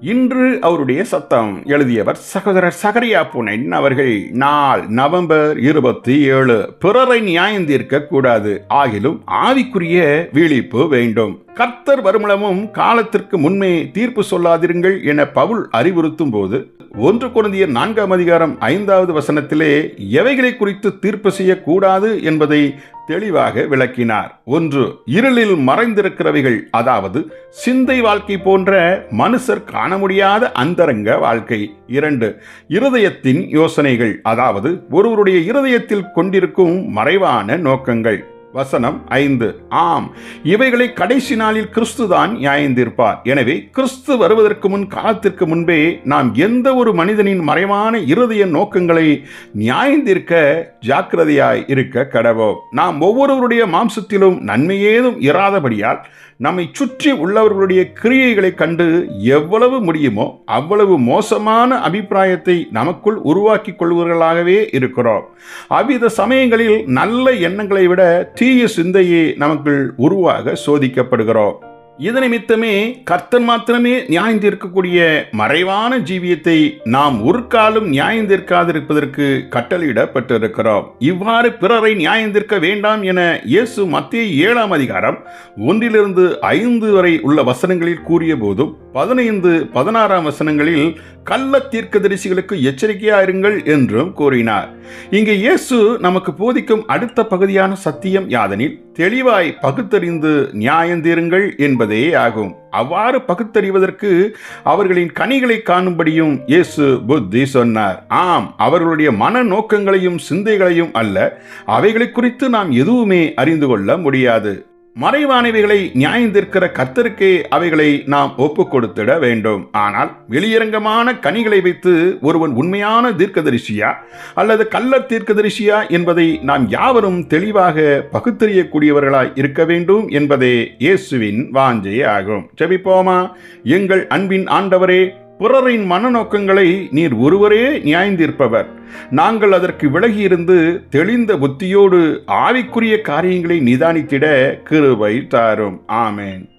இன்று அவருடைய சத்தம் எழுதியவர் சகோதரர் சகரியா புனைன் அவர்கள் நாள் நவம்பர் இருபத்தி ஏழு பிறரை நியாயந்தீர்க்க கூடாது ஆகிலும் ஆவிக்குரிய விழிப்பு வேண்டும். கர்த்தர் வருமளமும் காலத்திற்கு முன்னே தீர்ப்பு சொல்லாதிருங்கள் என பவுல் அறிவுறுத்தும் போது ஒன்று குழந்தையர் நான்காம் அதிகாரம் ஐந்தாவது வசனத்திலே எவைகளை குறித்து தீர்ப்பு செய்யக்கூடாது என்பதை தெளிவாக விளக்கினார். ஒன்று இருளில் மறைந்திருக்கிறவைகள் அதாவது சிந்தை வாழ்க்கை போன்ற மனுஷர் காண முடியாத அந்தரங்க வாழ்க்கை. இரண்டு இருதயத்தின் யோசனைகள் அதாவது ஒருவருடைய இருதயத்தில் கொண்டிருக்கும் மறைவான நோக்கங்கள். வசனம் ஐந்து. ஆம் இவைகளை கடைசி நாளில் கிறிஸ்து தான் நியாயந்திருப்பார். எனவே கிறிஸ்து வருவதற்கு முன் காலத்திற்கு முன்பே நாம் எந்த ஒரு மனிதனின் மறைவான இருதய நோக்கங்களை நியாயந்திருக்க ஜாக்கிரதையாய் இருக்க கடவோம். நாம் ஒவ்வொருவருடைய மாம்சத்திலும் நன்மையேதும் இராதபடியால் நம்மை சுற்றி உள்ளவர்களுடைய கிரியைகளை கண்டு எவ்வளவு முடியுமோ அவ்வளவு மோசமான அபிப்பிராயத்தை நமக்குள் உருவாக்கி கொள்வர்களாகவே இருக்கிறோம். அவ்வித சமயங்களில் நல்ல எண்ணங்களை விட தீய சிந்தையே நமக்குள் உருவாக சோதிக்கப்படுகிறோம். இது நிமித்தமே கர்த்தன் மாத்திரமே நியாயந்திருக்கக்கூடிய மறைவான ஜீவியத்தை நாம் ஒரு காலம் நியாயந்திருக்காதிருப்பதற்கு கட்டளையிடப்பட்டிருக்கிறோம். இவ்வாறு பிறரை நியாயந்திருக்க வேண்டாம் என இயேசு மத்திய ஏழாம் அதிகாரம் ஒன்றிலிருந்து ஐந்து வரை உள்ள வசனங்களில் கூறிய போதும் பதினைந்து பதினாறாம் வசனங்களில் கள்ள தீர்க்கதரிசிகளுக்கு எச்சரிக்கையாயிருங்கள் என்றும் கூறினார். இங்கே இயேசு நமக்கு போதிக்கும் அடுத்த பகுதியான சத்தியம் யாதனில் தெளிவாய் பகுத்தறிந்து நியாயந்தீருங்கள் என்பதே ஆகும். அவ்வாறு பகுத்தறிவதற்கு அவர்களின் கனிகளை காணும்படியும் இயேசு புத்தி சொன்னார். ஆம் அவர்களுடைய மன நோக்கங்களையும் சிந்தைகளையும் அல்ல அவைகளை குறித்து நாம் எதுவுமே அறிந்து கொள்ள முடியாது. மறைவானவைகளை நியாயந்திருக்கிற கர்த்தருக்கே அவைகளை நாம் ஒப்பு கொடுத்திட வேண்டும். ஆனால் வெளியரங்கமான கனிகளை வைத்து ஒருவன் உண்மையான தீர்க்கதரிசியா அல்லது கள்ள தீர்க்கதரிசியா என்பதை நாம் யாவரும் தெளிவாக பகுத்தறியக்கூடியவர்களாய் இருக்க வேண்டும் என்பதே இயேசுவின் வாஞ்சை ஆகும். ஜெபிப்போமா? எங்கள் அன்பின் ஆண்டவரே பிறரின் மனநோக்கங்களை நீர் ஒருவரே நியாய்ந்திருப்பவர். நாங்கள் அதற்கு விலகியிருந்து தெளிந்த புத்தியோடு ஆவிக்குரிய காரியங்களை நிதானித்திட கிருபை தாரும். ஆமேன்.